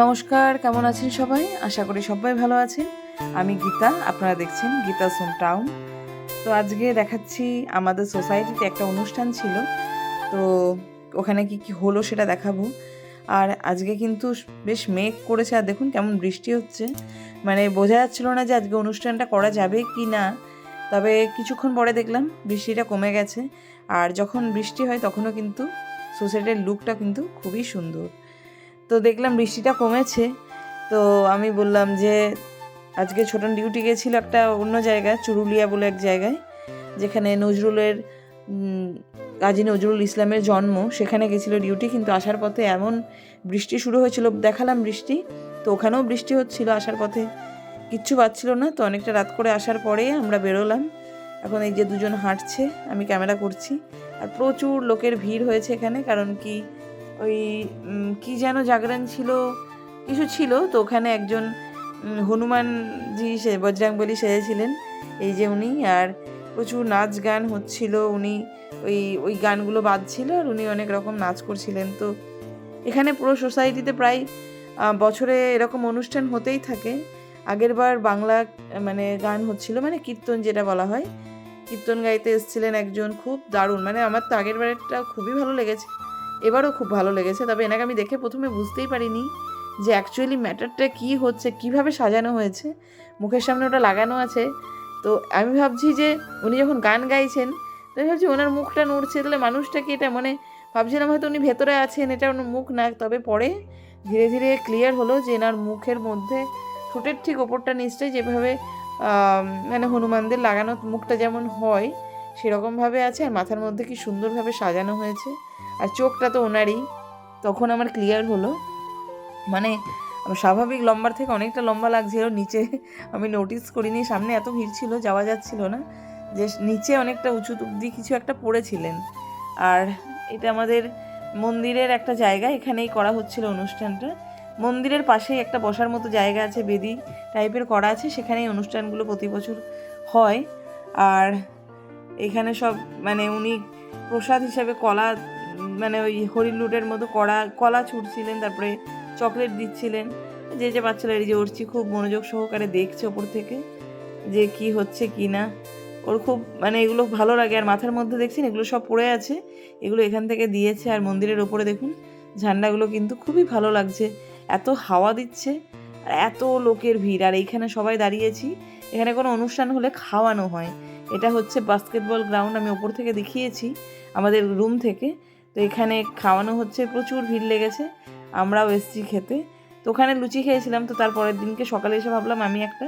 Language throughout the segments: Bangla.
নমস্কার, কেমন আছেন সবাই? আশা করি সবাই ভালো আছেন। আমি গীতা, আপনারা দেখছেন গীতা সোম টাউন তো আজকে দেখাচ্ছি আমাদের সোসাইটিতে একটা অনুষ্ঠান ছিল। তো ওখানে কি কি হলো সেটা দেখাবো। আর আজকে কিন্তু বেশ মেঘ করেছে, আর দেখুন কেমন বৃষ্টি হচ্ছে। মানে বোঝা যাচ্ছিল না যে আজকে অনুষ্ঠানটা করা যাবে কি না। তবে কিছুক্ষণ পরে দেখলাম বৃষ্টিটা কমে গেছে। আর যখন বৃষ্টি হয় তখনও কিন্তু সোসাইটির লুকটা কিন্তু খুবই সুন্দর। তো দেখলাম বৃষ্টিটা কমেছে, তো আমি বললাম যে আজকে ছোটন ডিউটি গেছিল একটা অন্য জায়গায়, চুরুলিয়া বলে এক জায়গায়, যেখানে নজরুলের কাজী নজরুল ইসলামের জন্ম, সেখানে গেছিল ডিউটি, কিন্তু আসার পথে এমন বৃষ্টি শুরু হয়েছিল, দেখালাম বৃষ্টি, তো ওখানেও বৃষ্টি হচ্ছিল, আসার পথে কিচ্ছু পাচ্ছিল না, তো অনেকটা রাত করে আসার পরে আমরা বেরোলাম, এখন এই যে দুজন হাঁটছে, আমি ক্যামেরা করছি, আর প্রচুর লোকের ভিড় হয়েছে এখানে, কারণ কি ওই কি যেন জাগরণ ছিল, কিছু ছিল, তো ওখানে একজন হনুমানজি সে বজরাংবলী সেজেছিলেন, এই যে উনি, আর প্রচুর নাচ গান হচ্ছিল, উনি ওই ওই গানগুলো বাজছিল, আর উনি অনেক রকম নাচ করছিলেন, তো এখানে পুরো সোসাইটিতে প্রায় বছরে এরকম অনুষ্ঠান হতেই থাকে। আগেরবার বাংলা মানে গান হচ্ছিল মানে কীর্তন যেটা বলা হয়, কীর্তন গাইতে এসেছিলেন একজন, খুব দারুণ মানে আমার তো আগের বারেরটা খুবই ভালো লেগেছে। এবারও খুব ভালো লেগেছে, তবে এনাকে আমি দেখে প্রথমে বুঝতেই পারিনি যে অ্যাকচুয়ালি ম্যাটারটা কী হচ্ছে, কীভাবে সাজানো হয়েছে, মুখের সামনে ওটা লাগানো আছে। তো আমি ভাবছি যে উনি যখন গান গাইছেন, তো আমি ভাবছি ওনার মুখটা নড়ছে, তাহলে মানুষটা কি এটা মানে ভাবছিলাম হয়তো উনি ভেতরে আছেন, এটা ওনার মুখ না, তবে পরে ধীরে ধীরে ক্লিয়ার হলো যে এনার মুখের মধ্যে ঠোঁটের ঠিক ওপরটা নিশ্চয়ই যেভাবে মানে হনুমানদের লাগানো মুখটা যেমন হয়, সেরকমভাবে আছে, আর মাথার মধ্যে কি সুন্দরভাবে সাজানো হয়েছে। আর চোখটা তো ওনারই। তখন আমার ক্লিয়ার হলো। মানে স্বাভাবিক লম্বার থেকে অনেকটা লম্বা লাগছিল, নিচে আমি নোটিস করিনি, সামনে এত ভিড় ছিল, যাওয়া যাচ্ছিল না। যে নিচে অনেকটা উঁচু অব্দি কিছু একটা পড়েছিলেন। আর এটা আমাদের মন্দিরের একটা জায়গা, এখানেই করা হচ্ছিল অনুষ্ঠানটা। মন্দিরের পাশেই একটা বসার মতো জায়গা আছে, বেদি টাইপের করা আছে, সেখানেই অনুষ্ঠানগুলো প্রতি বছর হয়। আর এখানে সব মানে উনি প্রসাদ হিসাবে কলা মানে ওই হরিণ লুটের মতো কড়া কলা ছুটছিলেন, তারপরে চকলেট দিচ্ছিলেন। যে যে বাচ্চারা এই যে উঠছি, খুব মনোযোগ সহকারে দেখছে ওপর থেকে যে কি হচ্ছে কি না। ওর খুব মানে এগুলো ভালো লাগে, আর মাথার মধ্যে দেখছেন এগুলো সব পড়ে আছে, এগুলো এখান থেকে দিয়েছে। আর মন্দিরের ওপরে দেখুন, ঝান্ডাগুলো কিন্তু খুবই ভালো লাগছে, এত হাওয়া দিচ্ছে, আর এত লোকের ভিড়। আর এইখানে সবাই দাঁড়িয়েছি, এখানে কোনো অনুষ্ঠান হলে খাওয়ানো হয়। এটা হচ্ছে বাস্কেটবল গ্রাউন্ড আমি ওপর থেকে দেখিয়েছি, আমাদের রুম থেকে। তো এখানে খাওয়ানো হচ্ছে, প্রচুর ভিড় লেগেছে, আমরাও এসছি খেতে। তো ওখানে লুচি খেয়েছিলাম, তো তারপরের দিনকে সকালে এসে ভাবলাম আমি একটা,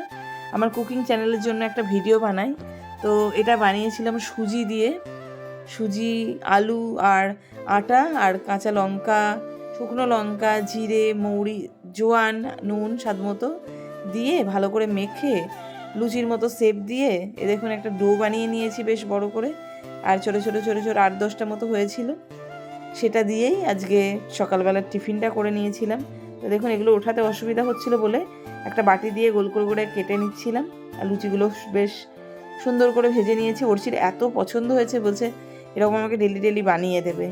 আমার কুকিং চ্যানেলের জন্য একটা ভিডিও বানাই। তো এটা বানিয়েছিলাম সুজি দিয়ে, সুজি, আলু আর আটা আর কাঁচা লঙ্কা, শুকনো লঙ্কা, জিরে, মৌরি, জোয়ান, নুন স্বাদ মতো দিয়ে ভালো করে মেখে লুচির মতো সেপ দিয়ে এ দেখুন একটা ডো বানিয়ে নিয়েছি বেশ বড় করে। আর ছোটো ছোটো ছোটো ছোটো আট দশটা মতো হয়েছিল। সেটা দিয়েই আজকে সকালবেলার টিফিনটা করে নিয়েছিলাম। তো দেখুন, এগুলো ওঠাতে অসুবিধা হচ্ছিল বলে একটা বাটি দিয়ে গোল করে করে কেটে নিচ্ছিলাম আর লুচিগুলো বেশ সুন্দর করে ভেজে নিয়েছি। ওরচির এত পছন্দ হয়েছে বলছে, এরকম আমাকে ডেলি ডেলি বানিয়ে দেবে।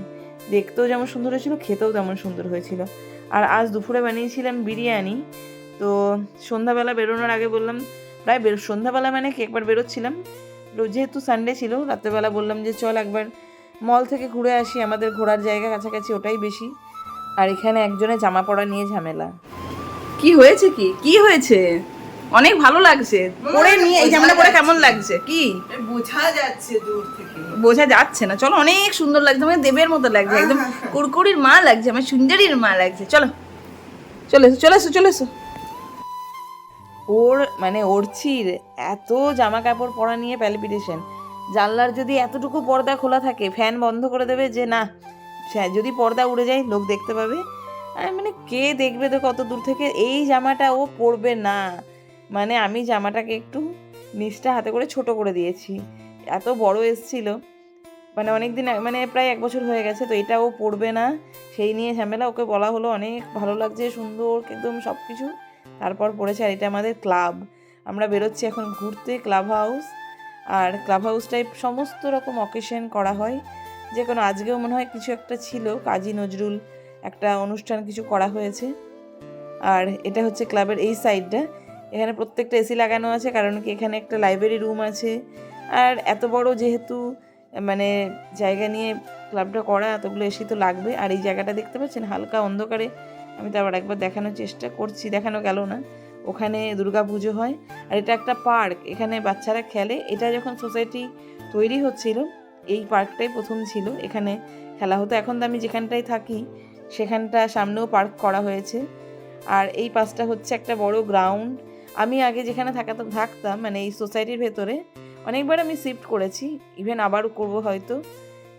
দেখতেও যেমন সুন্দর হয়েছিল, খেতেও তেমন সুন্দর হয়েছিল। আর আজ দুপুরে বানিয়েছিলাম বিরিয়ানি। তো সন্ধ্যাবেলা বেরোনোর আগে বললাম, প্রায় বেরো সন্ধ্যাবেলা মানে কি একবার বেরোচ্ছিলাম যেহেতু সানডে ছিল, রাত্রেবেলা বললাম যে চল একবার মল থেকে ঘুরে আসি আমাদের ঘোরার জায়গা কাছাকাছি ওটাই বেশি। আর এখানে একজনের জামা পড়া নিয়ে ঝামেলা। কি হয়েছে কি? কি হয়েছে? অনেক ভালো লাগছে। পরে নিয়ে এই জামাটা পরে কেমন লাগছে? কি? বোঝা যাচ্ছে দূর থেকে। বোঝা যাচ্ছে না। চলো অনেক সুন্দর লাগছে। আমাকে দেবের মতো লাগছে। একদম কুরকুরির মা লাগছে আমার সুন্দরীর মা লাগছে। চলো। চলে এসো চলে এসো চলে এসো। ওর মানে ওরছির এত জামা কাপড় পরা নিয়ে প্যালিপিটেশন জানলার যদি এতটুকু পর্দা খোলা থাকে, ফ্যান বন্ধ করে দেবে যে না যদি পর্দা উড়ে যায়, লোক দেখতে পাবে। আর মানে কে দেখবে তো কত দূর থেকে? এই জামাটা ও পরবে না। মানে আমি জামাটাকে একটু নিচটা হাতে করে ছোট করে দিয়েছি। এত বড় এসছিল। মানে অনেক দিন মানে প্রায় এক বছর হয়ে গেছে, তো এটা ও পড়বে না। সেই নিয়ে ঝামেলা। ওকে বলা হলো অনেক ভালো লাগছে, সুন্দর, একদম সব কিছু তারপর পড়েছে আর এটা আমাদের ক্লাব। আমরা বেরোচ্ছি এখন ঘুরতে, ক্লাব হাউস। আর ক্লাব হাউস টাইপ সমস্ত রকম অকেশন করা হয়। যে কোনো আজকেও মনে হয় কিছু একটা ছিল, কাজী নজরুল একটা অনুষ্ঠান কিছু করা হয়েছে। আর এটা হচ্ছে ক্লাবের এই সাইডটা এখানে প্রত্যেকটা এসি লাগানো আছে, কারণ কি এখানে একটা লাইব্রেরি রুম আছে। আর এত বড় যেহেতু মানে জায়গা নিয়ে ক্লাবটা করা, এতগুলো এসি তো লাগবে। আর এই জায়গাটা দেখতে পাচ্ছেন, হালকা অন্ধকারে। আমি তো আবার একবার দেখানোর চেষ্টা করছি, দেখানো গেল না। ওখানে দুর্গা পুজো হয়। আর এটা একটা পার্ক, এখানে বাচ্চারা খেলে। এটা যখন সোসাইটি তৈরি হচ্ছিল, এই পার্কটাই প্রথম ছিল। এখানে খেলা হতো। এখন তো আমি যেখানটায় থাকি, সেখানটা সামনেও পার্ক করা হয়েছে। আর এই পাশটা হচ্ছে একটা বড় গ্রাউন্ড। আমি আগে যেখানে থাকাতাম থাকতাম মানে এই সোসাইটির ভেতরে, অনেকবার আমি শিফট করেছি। ইভেন আবারও করব হয়তো।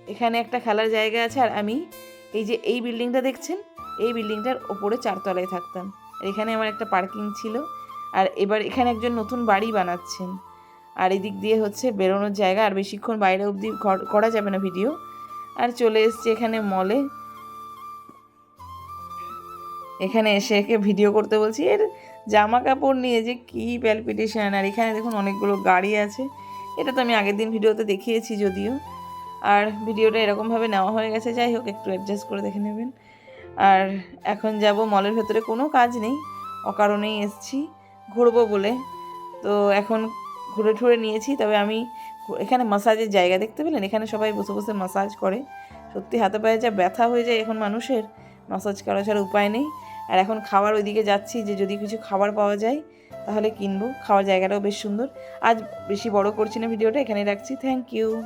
এখানে একটা খেলার জায়গা আছে। আর আমি এই যে এই বিল্ডিংটা দেখছেন, এই বিল্ডিংটার ওপরে চারতলায় থাকতাম। এখানে আমার একটা পার্কিং ছিল। আর এবার এখানে একজন নতুন বাড়ি বানাচ্ছেন। আর এদিক দিয়ে হচ্ছে বেরোনোর জায়গা, আর বেশিক্ষণ বাইরে অবধি করা যাবে না ভিডিও। আর চলে এসছে এখানে মলে। এখানে এসে একে ভিডিও করতে বলছি, এর জামা কাপড় নিয়ে যে কী প্যালপিটেশন আর এখানে দেখুন অনেকগুলো গাড়ি আছে। এটা তো আমি আগের দিন ভিডিওতে দেখিয়েছি যদিও। আর ভিডিওটা এরকমভাবে নেওয়া হয়ে গেছে, যাই হোক একটু অ্যাডজাস্ট করে দেখে নেবেন। আর এখন যাব মলের ভেতরে। কোনো কাজ নেই, অকারণেই এসছি ঘুরবো বলে। তো এখন ঘুরে ঠুরে নিয়েছি, তবে আমি এখানে মাসাজের জায়গা দেখতে পেলেন? এখানে সবাই বসে বসে মাসাজ করে। সত্যি হাতে পায়ে যা ব্যথা হয়ে যায় এখন মানুষের মাসাজ করা ছাড়া উপায় নেই। আর এখন খাবার ওইদিকে যাচ্ছি যে যদি কিছু খাবার পাওয়া যায়, তাহলে কিনবো। খাওয়ার জায়গাটাও বেশ সুন্দর। আজ বেশি বড় করছি না ভিডিওটা এখানে রাখছি। Thank you